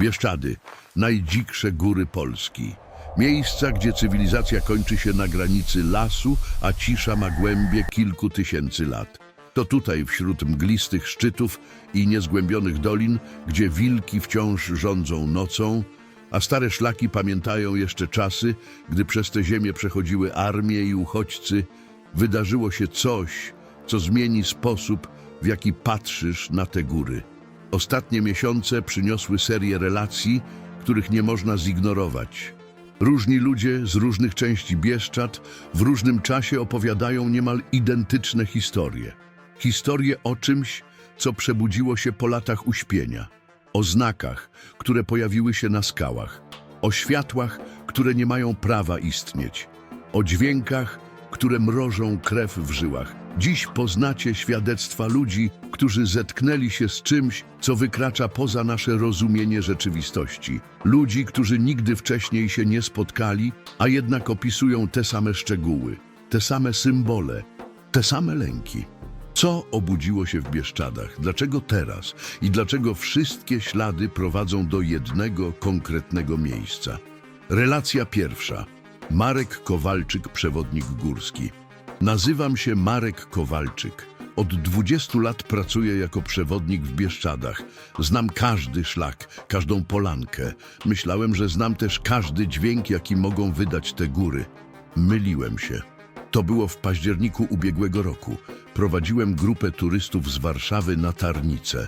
Bieszczady, najdziksze góry Polski. Miejsca, gdzie cywilizacja kończy się na granicy lasu, a cisza ma głębie kilku tysięcy lat. To tutaj, wśród mglistych szczytów i niezgłębionych dolin, gdzie wilki wciąż rządzą nocą, a stare szlaki pamiętają jeszcze czasy, gdy przez te ziemię przechodziły armie i uchodźcy, wydarzyło się coś, co zmieni sposób, w jaki patrzysz na te góry. Ostatnie miesiące przyniosły serię relacji, których nie można zignorować. Różni ludzie z różnych części Bieszczad w różnym czasie opowiadają niemal identyczne historie. Historie o czymś, co przebudziło się po latach uśpienia. O znakach, które pojawiły się na skałach. O światłach, które nie mają prawa istnieć. O dźwiękach, które mrożą krew w żyłach. Dziś poznacie świadectwa ludzi, którzy zetknęli się z czymś, co wykracza poza nasze rozumienie rzeczywistości. Ludzi, którzy nigdy wcześniej się nie spotkali, a jednak opisują te same szczegóły, te same symbole, te same lęki. Co obudziło się w Bieszczadach? Dlaczego teraz? I dlaczego wszystkie ślady prowadzą do jednego konkretnego miejsca? Relacja pierwsza. Marek Kowalczyk, przewodnik górski. Nazywam się Marek Kowalczyk. Od 20 lat pracuję jako przewodnik w Bieszczadach. Znam każdy szlak, każdą polankę. Myślałem, że znam też każdy dźwięk, jaki mogą wydać te góry. Myliłem się. To było w październiku ubiegłego roku. Prowadziłem grupę turystów z Warszawy na Tarnicę.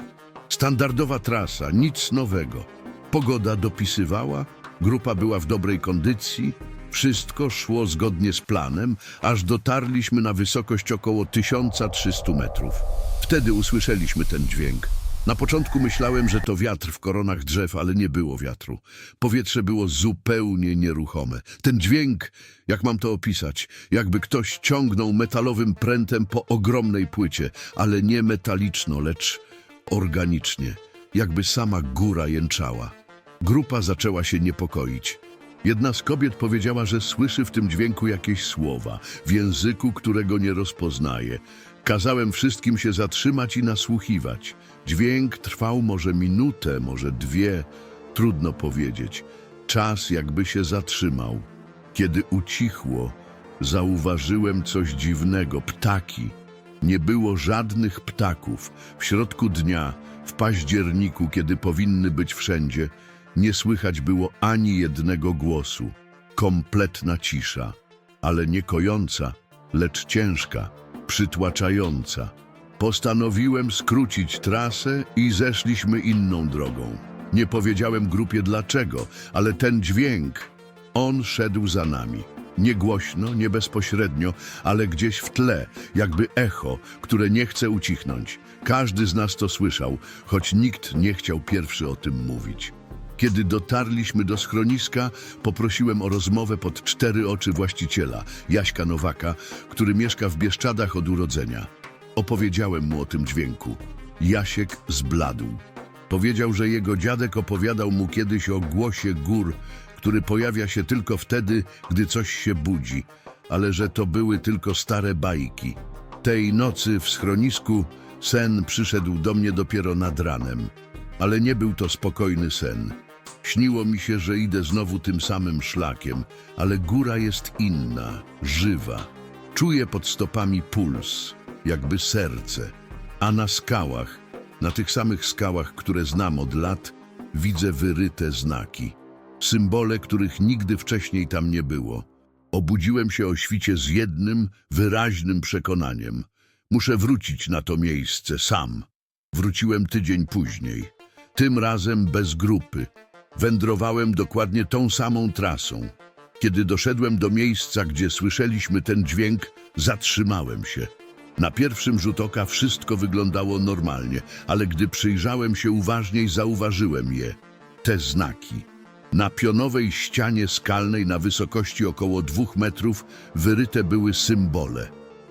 Standardowa trasa, nic nowego. Pogoda dopisywała, grupa była w dobrej kondycji, wszystko szło zgodnie z planem, aż dotarliśmy na wysokość około 1300 metrów. Wtedy usłyszeliśmy ten dźwięk. Na początku myślałem, że to wiatr w koronach drzew, ale nie było wiatru. Powietrze było zupełnie nieruchome. Ten dźwięk, jak mam to opisać, jakby ktoś ciągnął metalowym prętem po ogromnej płycie, ale nie metaliczno, lecz organicznie, jakby sama góra jęczała. Grupa zaczęła się niepokoić. Jedna z kobiet powiedziała, że słyszy w tym dźwięku jakieś słowa, w języku, którego nie rozpoznaje. Kazałem wszystkim się zatrzymać i nasłuchiwać. Dźwięk trwał może minutę, może dwie, trudno powiedzieć. Czas jakby się zatrzymał. Kiedy ucichło, zauważyłem coś dziwnego. Ptaki. Nie było żadnych ptaków. W środku dnia, w październiku, kiedy powinny być wszędzie, nie słychać było ani jednego głosu. Kompletna cisza, ale nie kojąca, lecz ciężka, przytłaczająca. Postanowiłem skrócić trasę i zeszliśmy inną drogą. Nie powiedziałem grupie dlaczego, ale ten dźwięk, on szedł za nami. Nie głośno, nie bezpośrednio, ale gdzieś w tle, jakby echo, które nie chce ucichnąć. Każdy z nas to słyszał, choć nikt nie chciał pierwszy o tym mówić. Kiedy dotarliśmy do schroniska, poprosiłem o rozmowę pod cztery oczy właściciela, Jaśka Nowaka, który mieszka w Bieszczadach od urodzenia. Opowiedziałem mu o tym dźwięku. Jasiek zbladł. Powiedział, że jego dziadek opowiadał mu kiedyś o głosie gór, który pojawia się tylko wtedy, gdy coś się budzi, ale że to były tylko stare bajki. Tej nocy w schronisku sen przyszedł do mnie dopiero nad ranem, ale nie był to spokojny sen. Śniło mi się, że idę znowu tym samym szlakiem, ale góra jest inna, żywa. Czuję pod stopami puls, jakby serce, a na skałach, na tych samych skałach, które znam od lat, widzę wyryte znaki. Symbole, których nigdy wcześniej tam nie było. Obudziłem się o świcie z jednym, wyraźnym przekonaniem. Muszę wrócić na to miejsce sam. Wróciłem tydzień później. Tym razem bez grupy. Wędrowałem dokładnie tą samą trasą. Kiedy doszedłem do miejsca, gdzie słyszeliśmy ten dźwięk, zatrzymałem się. Na pierwszym rzut oka wszystko wyglądało normalnie, ale gdy przyjrzałem się uważniej, zauważyłem je. Te znaki. Na pionowej ścianie skalnej na wysokości około dwóch metrów wyryte były symbole.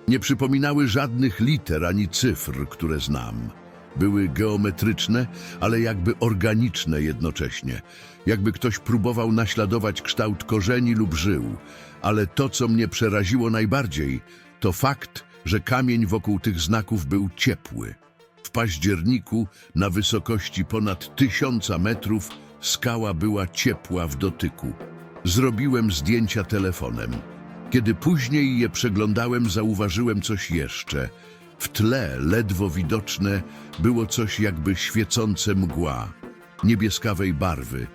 Nie przypominały żadnych liter ani cyfr, które znam. Były geometryczne, ale jakby organiczne jednocześnie. Jakby ktoś próbował naśladować kształt korzeni lub żył. Ale to, co mnie przeraziło najbardziej, to fakt, że kamień wokół tych znaków był ciepły. W październiku, na wysokości ponad tysiąca metrów, Skała była ciepła w dotyku. Zrobiłem zdjęcia telefonem. Kiedy później je przeglądałem, zauważyłem coś jeszcze. W tle, ledwo widoczne, było coś jakby świecące mgła, niebieskawej barwy.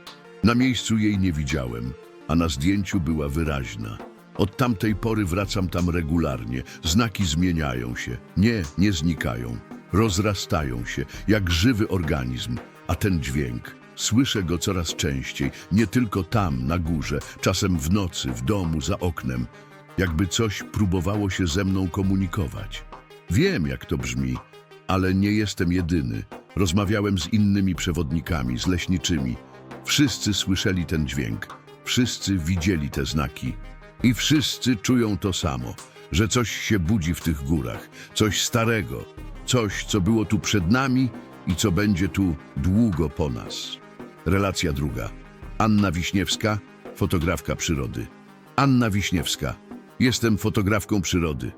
Na miejscu jej nie widziałem, a na zdjęciu była wyraźna. Od tamtej pory wracam tam regularnie. Znaki zmieniają się. Nie, nie znikają. Rozrastają się, jak żywy organizm. A ten dźwięk, słyszę go coraz częściej. Nie tylko tam, na górze, czasem w nocy, w domu, za oknem. Jakby coś próbowało się ze mną komunikować. Wiem, jak to brzmi, ale nie jestem jedyny. Rozmawiałem z innymi przewodnikami, z leśniczymi. Wszyscy słyszeli ten dźwięk. Wszyscy widzieli te znaki. I wszyscy czują to samo, że coś się budzi w tych górach, coś starego, coś, co było tu przed nami i co będzie tu długo po nas. Relacja druga. Anna Wiśniewska, fotografka przyrody. Anna Wiśniewska. Jestem fotografką przyrody.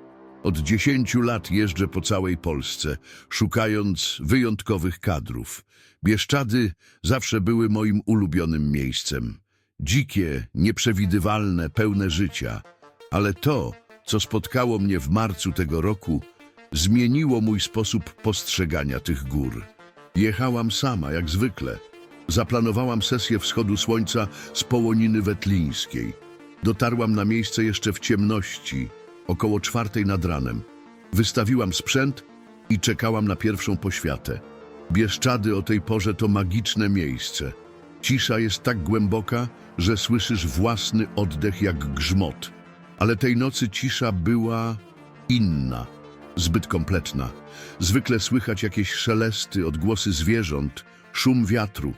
Od dziesięciu lat jeżdżę po całej Polsce, szukając wyjątkowych kadrów. Bieszczady zawsze były moim ulubionym miejscem. Dzikie, nieprzewidywalne, pełne życia. Ale to, co spotkało mnie w marcu tego roku, zmieniło mój sposób postrzegania tych gór. Jechałam sama, jak zwykle. Zaplanowałam sesję wschodu słońca z Połoniny Wetlińskiej. Dotarłam na miejsce jeszcze w ciemności, około czwartej nad ranem. Wystawiłam sprzęt i czekałam na pierwszą poświatę. Bieszczady o tej porze to magiczne miejsce. Cisza jest tak głęboka, że słyszysz własny oddech jak grzmot. Ale tej nocy cisza była inna, zbyt kompletna. Zwykle słychać jakieś szelesty, odgłosy zwierząt, szum wiatru.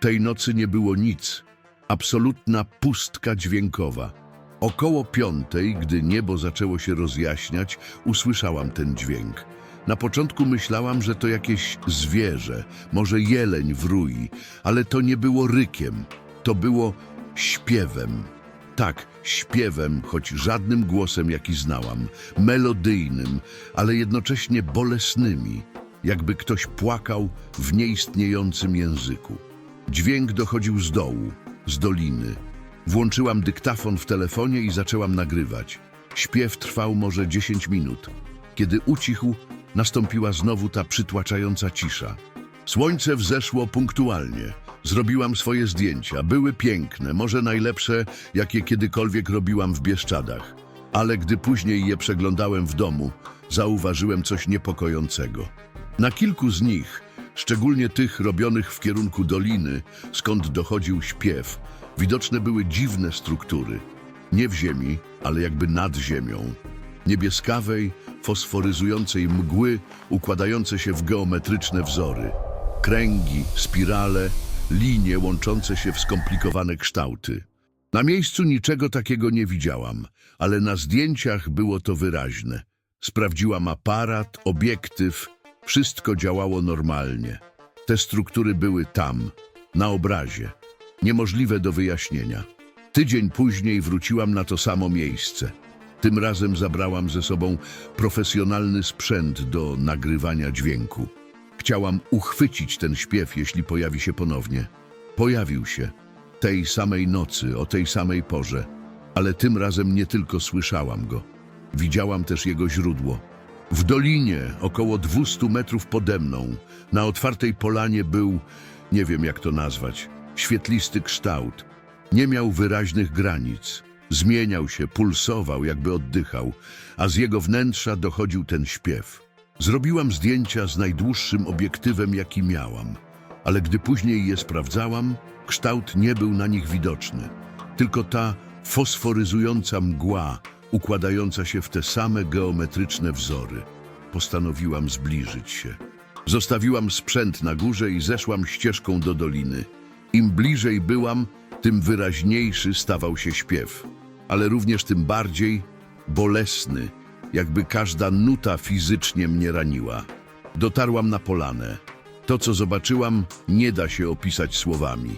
Tej nocy nie było nic. Absolutna pustka dźwiękowa. Około piątej, gdy niebo zaczęło się rozjaśniać, usłyszałam ten dźwięk. Na początku myślałam, że to jakieś zwierzę, może jeleń w rui, ale to nie było rykiem, to było śpiewem. Tak, śpiewem, choć żadnym głosem, jaki znałam, melodyjnym, ale jednocześnie bolesnymi, jakby ktoś płakał w nieistniejącym języku. Dźwięk dochodził z dołu, z doliny. Włączyłam dyktafon w telefonie i zaczęłam nagrywać. Śpiew trwał może 10 minut. Kiedy ucichł, nastąpiła znowu ta przytłaczająca cisza. Słońce wzeszło punktualnie. Zrobiłam swoje zdjęcia. Były piękne, może najlepsze, jakie kiedykolwiek robiłam w Bieszczadach. Ale gdy później je przeglądałem w domu, zauważyłem coś niepokojącego. Na kilku z nich, szczególnie tych robionych w kierunku doliny, skąd dochodził śpiew, widoczne były dziwne struktury. Nie w ziemi, ale jakby nad ziemią. Niebieskawej, fosforyzującej mgły, układające się w geometryczne wzory. Kręgi, spirale, linie łączące się w skomplikowane kształty. Na miejscu niczego takiego nie widziałam, ale na zdjęciach było to wyraźne. Sprawdziłam aparat, obiektyw, wszystko działało normalnie. Te struktury były tam, na obrazie, niemożliwe do wyjaśnienia. Tydzień później wróciłam na to samo miejsce. Tym razem zabrałam ze sobą profesjonalny sprzęt do nagrywania dźwięku. Chciałam uchwycić ten śpiew, jeśli pojawi się ponownie. Pojawił się. Tej samej nocy, o tej samej porze. Ale tym razem nie tylko słyszałam go. Widziałam też jego źródło. W dolinie, około 200 metrów pode mną, na otwartej polanie był, nie wiem jak to nazwać, świetlisty kształt. Nie miał wyraźnych granic. Zmieniał się, pulsował, jakby oddychał, a z jego wnętrza dochodził ten śpiew. Zrobiłam zdjęcia z najdłuższym obiektywem, jaki miałam, ale gdy później je sprawdzałam, kształt nie był na nich widoczny. Tylko ta fosforyzująca mgła, układająca się w te same geometryczne wzory. Postanowiłam zbliżyć się. Zostawiłam sprzęt na górze i zeszłam ścieżką do doliny. Im bliżej byłam, tym wyraźniejszy stawał się śpiew, ale również tym bardziej bolesny, jakby każda nuta fizycznie mnie raniła. Dotarłam na polanę. To, co zobaczyłam, nie da się opisać słowami.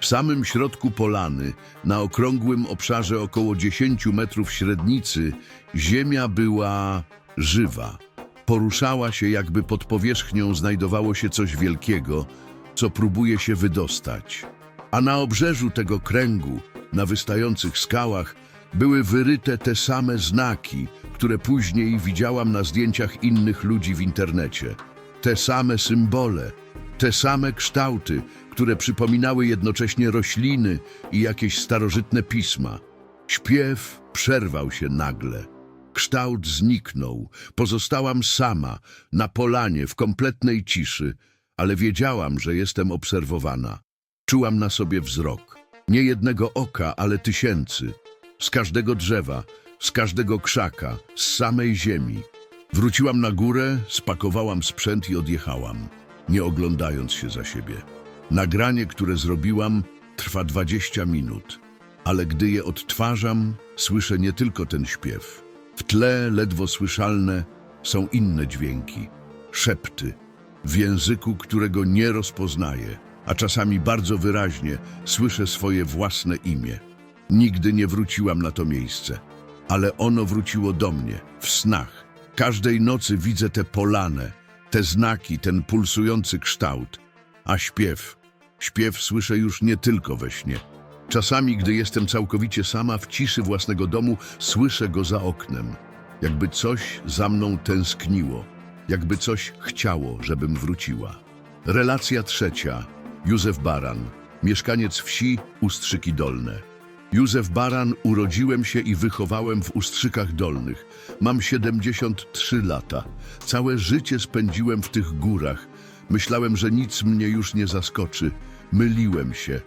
W samym środku polany, na okrągłym obszarze około 10 metrów średnicy, ziemia była żywa. Poruszała się, jakby pod powierzchnią znajdowało się coś wielkiego, co próbuje się wydostać. A na obrzeżu tego kręgu, na wystających skałach, były wyryte te same znaki, które później widziałam na zdjęciach innych ludzi w internecie. Te same symbole, te same kształty, które przypominały jednocześnie rośliny i jakieś starożytne pisma. Śpiew przerwał się nagle. Kształt zniknął. Pozostałam sama, na polanie, w kompletnej ciszy, ale wiedziałam, że jestem obserwowana. Czułam na sobie wzrok. Nie jednego oka, ale tysięcy. Z każdego drzewa, z każdego krzaka, z samej ziemi. Wróciłam na górę, spakowałam sprzęt i odjechałam, nie oglądając się za siebie. Nagranie, które zrobiłam, trwa 20 minut, ale gdy je odtwarzam, słyszę nie tylko ten śpiew. W tle, ledwo słyszalne, są inne dźwięki, szepty, w języku, którego nie rozpoznaję, a czasami bardzo wyraźnie słyszę swoje własne imię. Nigdy nie wróciłam na to miejsce, ale ono wróciło do mnie, w snach. Każdej nocy widzę te polane, te znaki, ten pulsujący kształt, a śpiew, śpiew słyszę już nie tylko we śnie. Czasami, gdy jestem całkowicie sama w ciszy własnego domu, słyszę go za oknem. Jakby coś za mną tęskniło, jakby coś chciało, żebym wróciła. Relacja trzecia. Józef Baran, mieszkaniec wsi Ustrzyki Dolne. Józef Baran, urodziłem się i wychowałem w Ustrzykach Dolnych. Mam 73 lata. Całe życie spędziłem w tych górach. Myślałem, że nic mnie już nie zaskoczy. Myliłem się.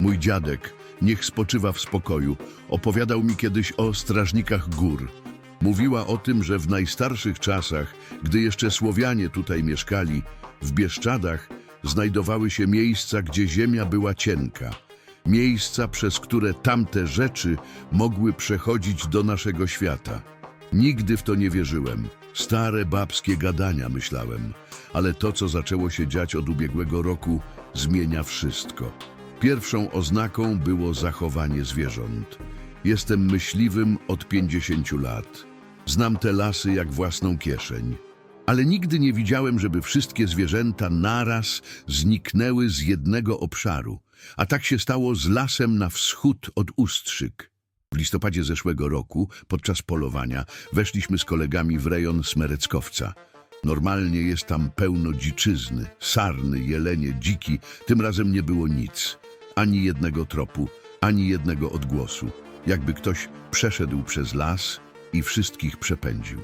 Mój dziadek, niech spoczywa w spokoju, opowiadał mi kiedyś o strażnikach gór. Mówiła o tym, że w najstarszych czasach, gdy jeszcze Słowianie tutaj mieszkali, w Bieszczadach znajdowały się miejsca, gdzie ziemia była cienka. Miejsca, przez które tamte rzeczy mogły przechodzić do naszego świata. Nigdy w to nie wierzyłem. Stare babskie gadania, myślałem. Ale to, co zaczęło się dziać od ubiegłego roku, zmienia wszystko. Pierwszą oznaką było zachowanie zwierząt. Jestem myśliwym od 50 lat. Znam te lasy jak własną kieszeń. Ale nigdy nie widziałem, żeby wszystkie zwierzęta naraz zniknęły z jednego obszaru. A tak się stało z lasem na wschód od Ustrzyk. W listopadzie zeszłego roku, podczas polowania, weszliśmy z kolegami w rejon Smereckowca. Normalnie jest tam pełno dziczyzny, sarny, jelenie, dziki. Tym razem nie było nic. Ani jednego tropu, ani jednego odgłosu. Jakby ktoś przeszedł przez las i wszystkich przepędził.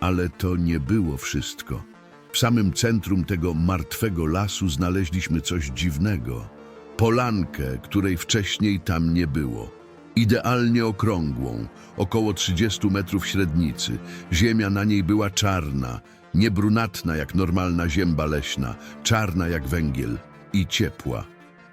Ale to nie było wszystko. W samym centrum tego martwego lasu znaleźliśmy coś dziwnego. Polankę, której wcześniej tam nie było. Idealnie okrągłą, około 30 metrów średnicy. Ziemia na niej była czarna, nie brunatna jak normalna zięba leśna, czarna jak węgiel i ciepła.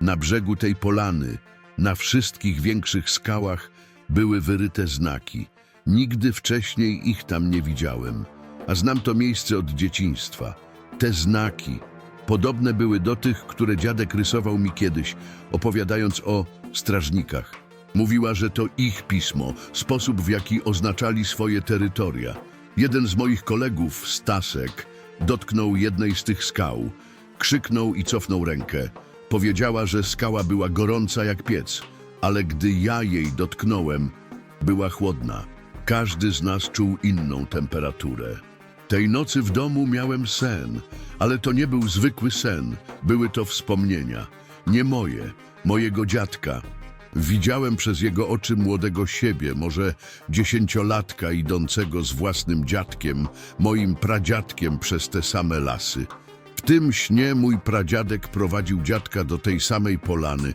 Na brzegu tej polany, na wszystkich większych skałach były wyryte znaki. Nigdy wcześniej ich tam nie widziałem, a znam to miejsce od dzieciństwa. Te znaki podobne były do tych, które dziadek rysował mi kiedyś, opowiadając o strażnikach. Mówiła, że to ich pismo, sposób w jaki oznaczali swoje terytoria. Jeden z moich kolegów, Stasek, dotknął jednej z tych skał, krzyknął i cofnął rękę. Powiedziała, że skała była gorąca jak piec, ale gdy ja jej dotknąłem, była chłodna. Każdy z nas czuł inną temperaturę. Tej nocy w domu miałem sen, ale to nie był zwykły sen, były to wspomnienia. Nie moje, mojego dziadka. Widziałem przez jego oczy młodego siebie, może dziesięciolatka idącego z własnym dziadkiem, moim pradziadkiem przez te same lasy. W tym śnie mój pradziadek prowadził dziadka do tej samej polany,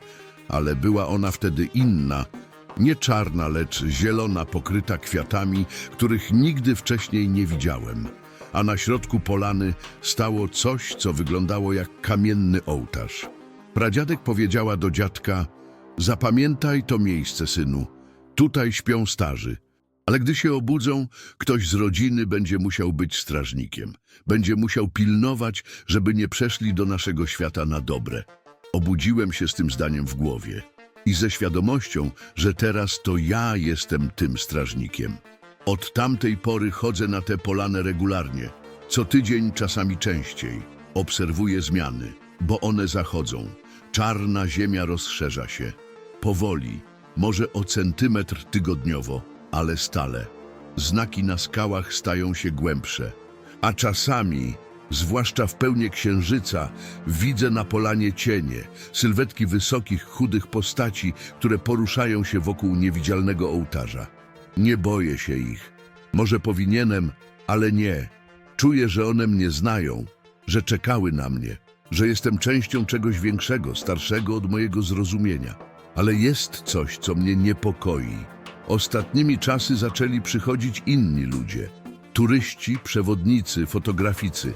ale była ona wtedy inna, nie czarna, lecz zielona, pokryta kwiatami, których nigdy wcześniej nie widziałem. A na środku polany stało coś, co wyglądało jak kamienny ołtarz. Pradziadek powiedziała do dziadka: Zapamiętaj to miejsce, synu. Tutaj śpią starzy. Ale gdy się obudzą, ktoś z rodziny będzie musiał być strażnikiem. Będzie musiał pilnować, żeby nie przeszli do naszego świata na dobre. Obudziłem się z tym zdaniem w głowie i ze świadomością, że teraz to ja jestem tym strażnikiem. Od tamtej pory chodzę na tę polanę regularnie. Co tydzień, czasami częściej. Obserwuję zmiany, bo one zachodzą. Czarna ziemia rozszerza się. Powoli, może o centymetr tygodniowo, ale stale. Znaki na skałach stają się głębsze. A czasami, zwłaszcza w pełni księżyca, widzę na polanie cienie, sylwetki wysokich, chudych postaci, które poruszają się wokół niewidzialnego ołtarza. Nie boję się ich. Może powinienem, ale nie. Czuję, że one mnie znają, że czekały na mnie, że jestem częścią czegoś większego, starszego od mojego zrozumienia. Ale jest coś, co mnie niepokoi. Ostatnimi czasy zaczęli przychodzić inni ludzie. Turyści, przewodnicy, fotograficy.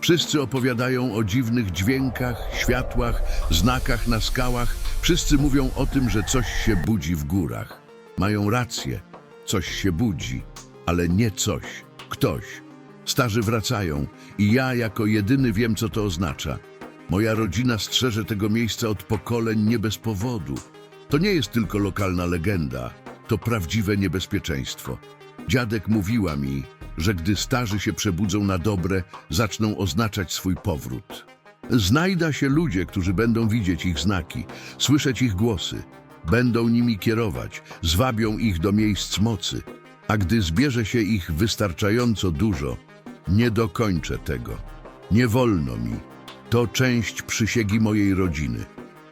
Wszyscy opowiadają o dziwnych dźwiękach, światłach, znakach na skałach. Wszyscy mówią o tym, że coś się budzi w górach. Mają rację. Coś się budzi, ale nie coś, ktoś. Starzy wracają i ja jako jedyny wiem, co to oznacza. Moja rodzina strzeże tego miejsca od pokoleń nie bez powodu. To nie jest tylko lokalna legenda, to prawdziwe niebezpieczeństwo. Dziadek mówiła mi, że gdy starzy się przebudzą na dobre, zaczną oznaczać swój powrót. Znajda się ludzie, którzy będą widzieć ich znaki, słyszeć ich głosy, będą nimi kierować, zwabią ich do miejsc mocy, a gdy zbierze się ich wystarczająco dużo, nie dokończę tego. Nie wolno mi. To część przysięgi mojej rodziny.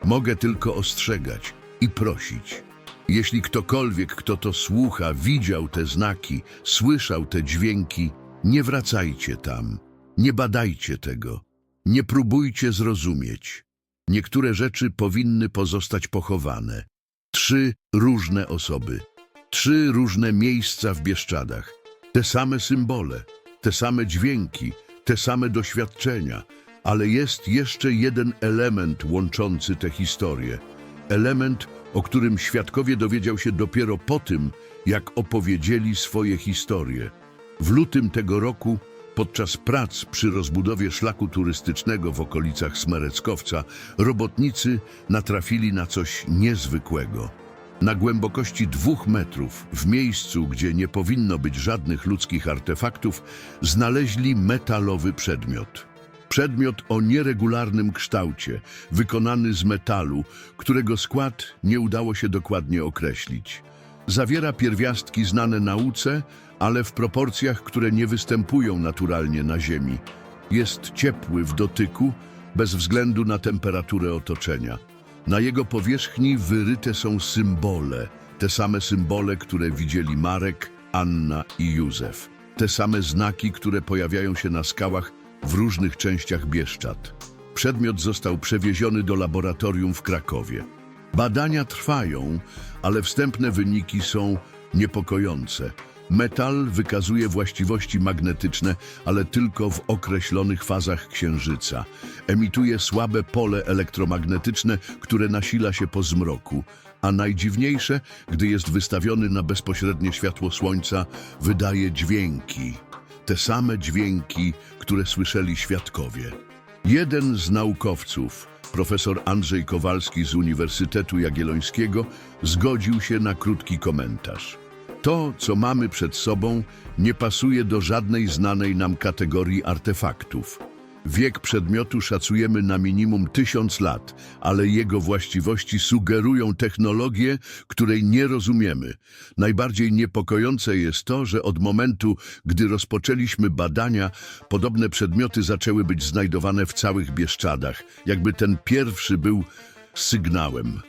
Mogę tylko ostrzegać i prosić. Jeśli ktokolwiek, kto to słucha, widział te znaki, słyszał te dźwięki, nie wracajcie tam, nie badajcie tego, nie próbujcie zrozumieć. Niektóre rzeczy powinny pozostać pochowane. Trzy różne osoby, trzy różne miejsca w Bieszczadach, te same symbole, te same dźwięki, te same doświadczenia, ale jest jeszcze jeden element łączący te historie. Element, o którym świadkowie dowiedział się dopiero po tym, jak opowiedzieli swoje historie. W lutym tego roku, podczas prac przy rozbudowie szlaku turystycznego w okolicach Smereckowca, robotnicy natrafili na coś niezwykłego. Na głębokości dwóch metrów, w miejscu, gdzie nie powinno być żadnych ludzkich artefaktów, znaleźli metalowy przedmiot. Przedmiot o nieregularnym kształcie, wykonany z metalu, którego skład nie udało się dokładnie określić. Zawiera pierwiastki znane nauce, ale w proporcjach, które nie występują naturalnie na Ziemi. Jest ciepły w dotyku, bez względu na temperaturę otoczenia. Na jego powierzchni wyryte są symbole, te same symbole, które widzieli Marek, Anna i Józef. Te same znaki, które pojawiają się na skałach w różnych częściach Bieszczad. Przedmiot został przewieziony do laboratorium w Krakowie. Badania trwają, ale wstępne wyniki są niepokojące. Metal wykazuje właściwości magnetyczne, ale tylko w określonych fazach księżyca. Emituje słabe pole elektromagnetyczne, które nasila się po zmroku. A najdziwniejsze, gdy jest wystawiony na bezpośrednie światło słońca, wydaje dźwięki. Te same dźwięki, które słyszeli świadkowie. Jeden z naukowców, profesor Andrzej Kowalski z Uniwersytetu Jagiellońskiego, zgodził się na krótki komentarz. To, co mamy przed sobą, nie pasuje do żadnej znanej nam kategorii artefaktów. Wiek przedmiotu szacujemy na minimum tysiąc lat, ale jego właściwości sugerują technologię, której nie rozumiemy. Najbardziej niepokojące jest to, że od momentu, gdy rozpoczęliśmy badania, podobne przedmioty zaczęły być znajdowane w całych Bieszczadach, jakby ten pierwszy był sygnałem.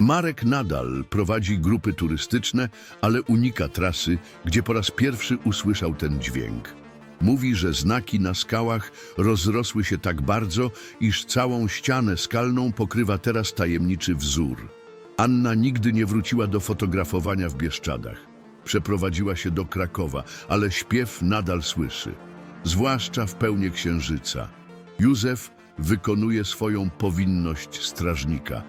Marek nadal prowadzi grupy turystyczne, ale unika trasy, gdzie po raz pierwszy usłyszał ten dźwięk. Mówi, że znaki na skałach rozrosły się tak bardzo, iż całą ścianę skalną pokrywa teraz tajemniczy wzór. Anna nigdy nie wróciła do fotografowania w Bieszczadach. Przeprowadziła się do Krakowa, ale śpiew nadal słyszy, zwłaszcza w pełni księżyca. Józef wykonuje swoją powinność strażnika,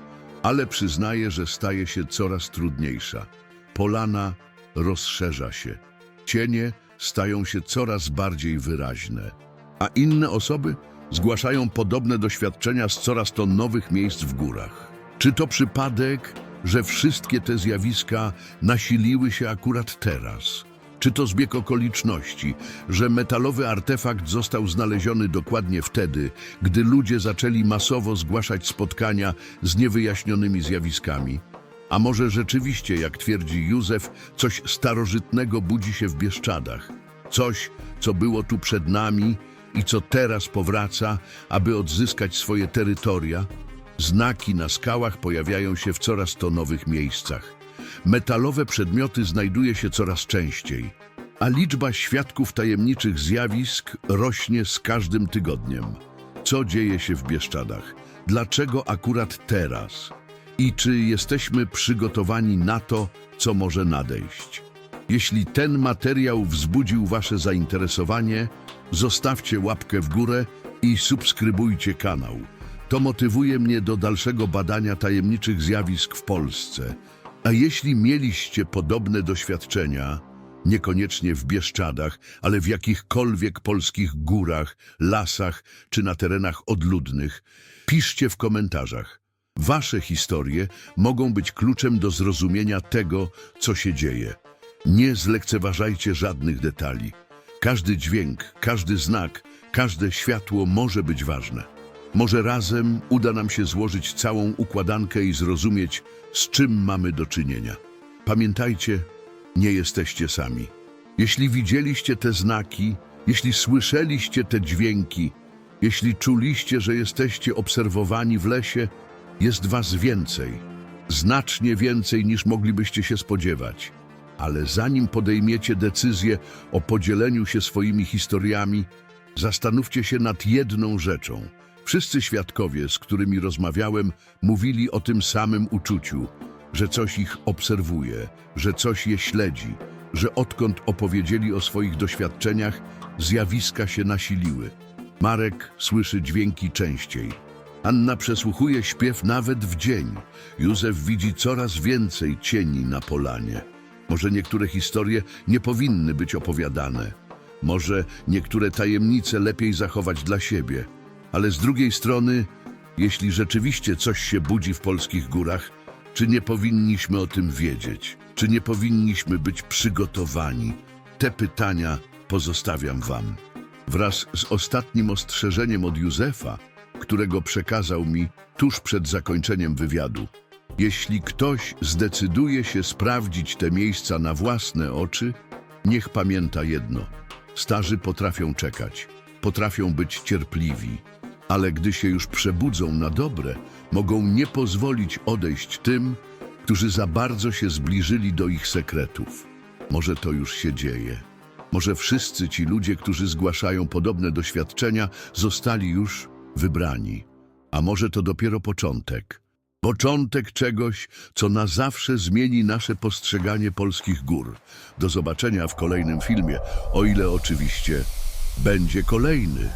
ale przyznaje, że staje się coraz trudniejsza. Polana rozszerza się. Cienie stają się coraz bardziej wyraźne, a inne osoby zgłaszają podobne doświadczenia z coraz to nowych miejsc w górach. Czy to przypadek, że wszystkie te zjawiska nasiliły się akurat teraz? Czy to zbieg okoliczności, że metalowy artefakt został znaleziony dokładnie wtedy, gdy ludzie zaczęli masowo zgłaszać spotkania z niewyjaśnionymi zjawiskami? A może rzeczywiście, jak twierdzi Józef, coś starożytnego budzi się w Bieszczadach? Coś, co było tu przed nami i co teraz powraca, aby odzyskać swoje terytoria? Znaki na skałach pojawiają się w coraz to nowych miejscach. Metalowe przedmioty znajduje się coraz częściej, a liczba świadków tajemniczych zjawisk rośnie z każdym tygodniem. Co dzieje się w Bieszczadach? Dlaczego akurat teraz? I czy jesteśmy przygotowani na to, co może nadejść? Jeśli ten materiał wzbudził Wasze zainteresowanie, zostawcie łapkę w górę i subskrybujcie kanał. To motywuje mnie do dalszego badania tajemniczych zjawisk w Polsce. A jeśli mieliście podobne doświadczenia, niekoniecznie w Bieszczadach, ale w jakichkolwiek polskich górach, lasach czy na terenach odludnych, piszcie w komentarzach. Wasze historie mogą być kluczem do zrozumienia tego, co się dzieje. Nie zlekceważajcie żadnych detali. Każdy dźwięk, każdy znak, każde światło może być ważne. Może razem uda nam się złożyć całą układankę i zrozumieć, z czym mamy do czynienia. Pamiętajcie, nie jesteście sami. Jeśli widzieliście te znaki, jeśli słyszeliście te dźwięki, jeśli czuliście, że jesteście obserwowani w lesie, jest was więcej. Znacznie więcej niż moglibyście się spodziewać. Ale zanim podejmiecie decyzję o podzieleniu się swoimi historiami, zastanówcie się nad jedną rzeczą. Wszyscy świadkowie, z którymi rozmawiałem, mówili o tym samym uczuciu, że coś ich obserwuje, że coś je śledzi, że odkąd opowiedzieli o swoich doświadczeniach, zjawiska się nasiliły. Marek słyszy dźwięki częściej. Anna przesłuchuje śpiew nawet w dzień. Józef widzi coraz więcej cieni na polanie. Może niektóre historie nie powinny być opowiadane. Może niektóre tajemnice lepiej zachować dla siebie. Ale z drugiej strony, jeśli rzeczywiście coś się budzi w polskich górach, czy nie powinniśmy o tym wiedzieć? Czy nie powinniśmy być przygotowani? Te pytania pozostawiam Wam. Wraz z ostatnim ostrzeżeniem od Józefa, którego przekazał mi tuż przed zakończeniem wywiadu. Jeśli ktoś zdecyduje się sprawdzić te miejsca na własne oczy, niech pamięta jedno. Starzy potrafią czekać, potrafią być cierpliwi, ale gdy się już przebudzą na dobre, mogą nie pozwolić odejść tym, którzy za bardzo się zbliżyli do ich sekretów. Może to już się dzieje. Może wszyscy ci ludzie, którzy zgłaszają podobne doświadczenia, zostali już wybrani. A może to dopiero początek. Początek czegoś, co na zawsze zmieni nasze postrzeganie polskich gór. Do zobaczenia w kolejnym filmie, o ile oczywiście będzie kolejny.